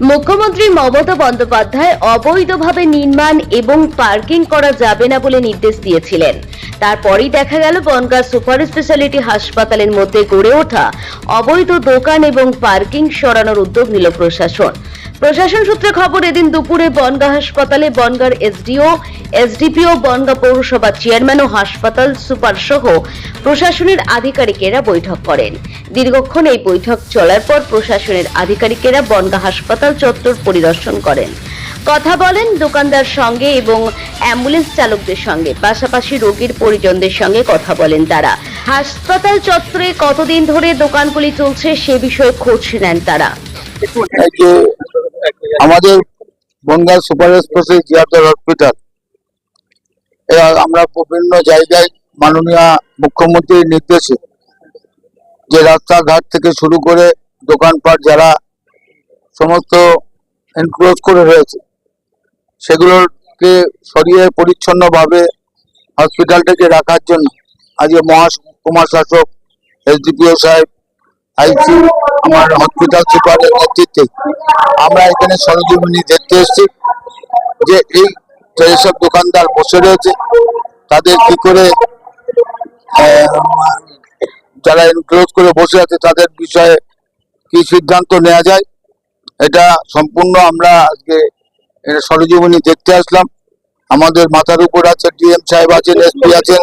মুখ্যমন্ত্রী মমতা বন্দ্যোপাধ্যায় অবৈধভাবে নির্মাণ এবং পার্কিং করা যাবে না বলে নির্দেশ দিয়েছিলেন। তারপরেই দেখা গেল বনগাঁ সুপার স্পেশালিটি হাসপাতালের মধ্যে গড়ে ওঠা অবৈধ দোকান এবং পার্কিং সরানোর উদ্যোগ নিল প্রশাসন। প্রশাসন সূত্রে খবর, এদিন দুপুরে বনগাঁ হাসপাতালে বনগাঁর এসডিও, এসডিপিও, বনগাঁ পৌরসভা চেয়ারম্যান ও হাসপাতাল সুপার সহ প্রশাসনের আধিকারিকেরা বৈঠক করেন। দীর্ঘক্ষণ এই বৈঠক চলার পর প্রশাসনের আধিকারিকেরা বনগাঁ হাসপাতাল চত্বর পরিদর্শন করেন। কথা বলেন দোকানদার সঙ্গে এবং অ্যাম্বুলেন্স চালকদের সঙ্গে, পাশাপাশি রোগীর পরিজনদের সঙ্গে কথা বলেন তারা। হাসপাতাল চত্বরে কতদিন ধরে দোকানগুলি চলছে সে বিষয়ে খোঁজ নেন তারা। আমাদের বনগাঁ সুপার স্পেশাল জিয়ারদার হসপিটাল আমরা বিভিন্ন জায়গায় মাননীয় মুখ্যমন্ত্রীর নির্দেশে যে রাস্তাঘাট থেকে শুরু করে দোকানপাট যারা সমস্ত এনক্লোজ করে রয়েছে সেগুলোকে সরিয়ে পরিচ্ছন্নভাবে হসপিটালটাকে রাখার জন্য আজকে মহাকুমার শাসক এসডিপিও সাহেব আইসি আমার হসপিটাল সুপারের নেতৃত্বে আমরা এখানে সরজমিনি দেখতে এসেছি যে এই যেসব দোকানদার বসে রয়েছে। তাদের কি করে যারা এনক্লোজ করে বসে আছে তাদের বিষয়ে কি সিদ্ধান্ত নেওয়া যায়, এটা সম্পূর্ণ আমরা আজকে এটা সরজমিনি দেখতে আসলাম। আমাদের মাথার উপর আছে, ডিএম সাহেব আছেন, এসপি আছেন।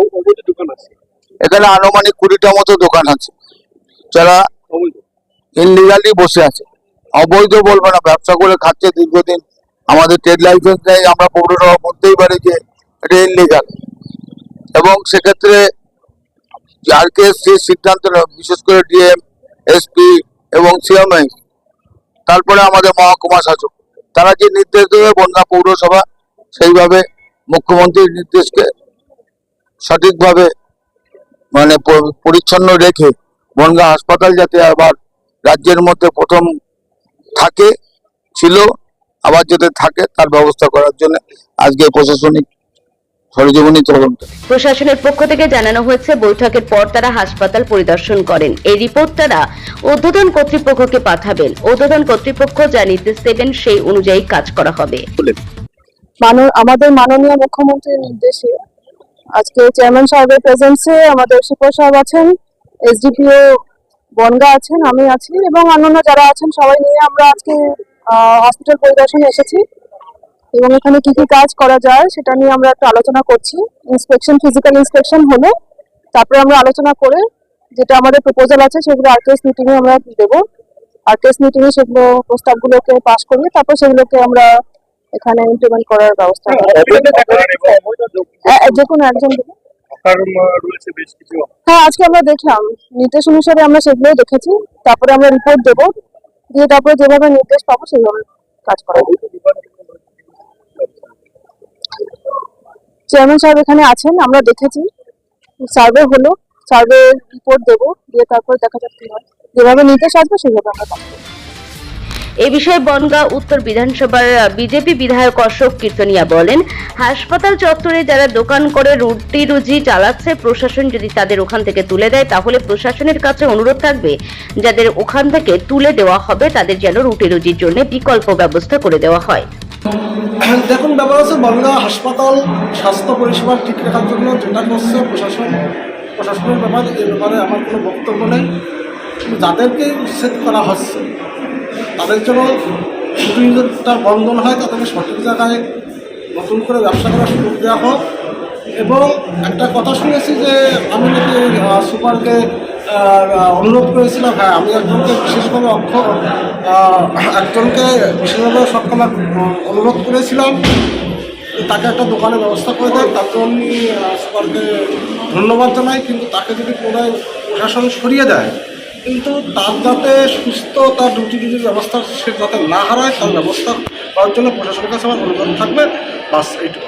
এখানে আনুমানিক কুড়িটা মতো দোকান আছে। যারা ইনলিগালি বসে আছে। অবৈধ বলব না, ব্যবসা করে খাচ্ছে দীর্ঘদিন। আমাদের ট্রেড লাইসেন্স নেই, আমরা পৌরসভা বলতেই পারি যে এটা ইনলিগাল এবং সেক্ষেত্রে যারকে সে সিদ্ধান্ত বিশেষ করে ডিএম, এসপি এবং সিএমআই। তারপরে আমাদের মহকুমা শাসক। তারা যে নির্দেশ দেবে বনগা পৌরসভা সেইভাবে মুখ্যমন্ত্রীর নির্দেশকে সঠিকভাবে মানে পরিচ্ছন্ন রেখে বনগা হাসপাতাল যাতে আবার রাজ্যের মধ্যে প্রথম থাকে, ছিল, আবার যাতে থাকে তার ব্যবস্থা করার জন্য আজকে প্রশাসনিক সরজমিনী তদন্ত। প্রশাসনের পক্ষ থেকে জানানো হয়েছে বৈঠকের পর তারা হাসপাতাল পরিদর্শন করেন। এই রিপোর্ট তারা ঊর্ধ্বতন কর্তৃপক্ষকে পাঠাবেন। ঊর্ধ্বতন কর্তৃপক্ষ যা নির্দেশ দেবেন সেই অনুযায়ী কাজ করা হবে। মানো- আমাদের মাননীয় মুখ্যমন্ত্রীর নির্দেশে আজকে চেয়ারম্যান সাহেবের প্রেজেন্সে আমাদের সুপার সাহেব আছেন এসডিপিও বনগা আছেন আমি আছি এবং অন্যান্য যারা আছেন সবাই নিয়ে আমরা আজকে হসপিটাল পরিদর্শনে এসেছি। এবং এখানে কি কি কাজ করা যায় সেটা নিয়ে আমরা একটু আলোচনা করছি। ইন্সপেকশন ফিজিক্যাল ইন্সপেকশন হলো। তারপরে আমরা আলোচনা করে যেটা আমাদের প্রপোজাল আছে সেগুলো আরকেএস মিটিং এ আমরা দেবো। আরকেএস মিটিং এ সেগুলো প্রস্তাবগুলোকে পাস করিয়ে তারপর সেগুলোকে আমরা এখানে ইমপ্লিমেন্ট করার ব্যবস্থা যে কোনো একজন হ্যাঁ আজকে আমরা দেখলাম। নির্দেশ অনুসারে আমরা সেগুলো দেখেছি। তারপরে আমরা রিপোর্ট দেবো। দিয়ে তারপরে যেভাবে নির্দেশ পাবো সেইভাবে কাজ করা হবে চেয়ারম্যান সাহেব এখানে আছেন, আমরা দেখেছি। সার্ভে হলো সার্ভে রিপোর্ট দেবো, দিয়ে তারপর দেখা যাক কি হয়। যেভাবে নির্দেশ আসবে সেইভাবে আমরা করব। বিষয়ে বনগাঁ উত্তর বিধানসভার বিজেপি বিধায়ক অশোক কীর্তনিয়া বলেন, হাসপাতাল চত্বরে যারা দোকান করে রুটি রুজি চালাচ্ছে, প্রশাসন যদি তাদের ওখান থেকে তুলে দেয়, তাহলে প্রশাসনের কাছে অনুরোধ থাকবে, যাদের ওখান থেকে তুলে দেওয়া হবে, তাদের যেন রুটি রুজির জন্য বিকল্প ব্যবস্থা করে দেওয়া হয়। দেখুন, ব্যাপার হচ্ছে বনগাঁ হাসপাতাল স্বাস্থ্য পরিষেবা ঠিক রাখার জন্য যেটা করছে প্রশাসন, প্রশাসনের ব্যাপারে, এ ব্যাপারে আমার কোনো বক্তব্য নেই। যাদেরকে উচ্ছেদ করা হচ্ছে, তাদের জন্য ছুটিটা বন্ধন হয়, তাদেরকে সঠিক জায়গায় নতুন করে ব্যবসা করার সুযোগ দেওয়া হোক। এবং একটা কথা শুনেছি যে আমি নাকি সুপারকে অনুরোধ করেছিলাম হ্যাঁ আমি একজনকে বিশেষভাবে অক্ষ একজনকে বিশেষভাবে সক্ষম অনুরোধ করেছিলাম তাকে একটা দোকানের ব্যবস্থা করে দেয় তার জন্য আমি আহ, ধন্যবাদ জানাই কিন্তু তাকে যদি পুনরায় প্রশাসন সরিয়ে দেয় কিন্তু তার যাতে সুস্থ তার রুটি রুটির ব্যবস্থা সে যাতে না হারায় তার ব্যবস্থা করার জন্য প্রশাসনের কাছে আমার অনুরোধ থাকবে। বাস এইটুকু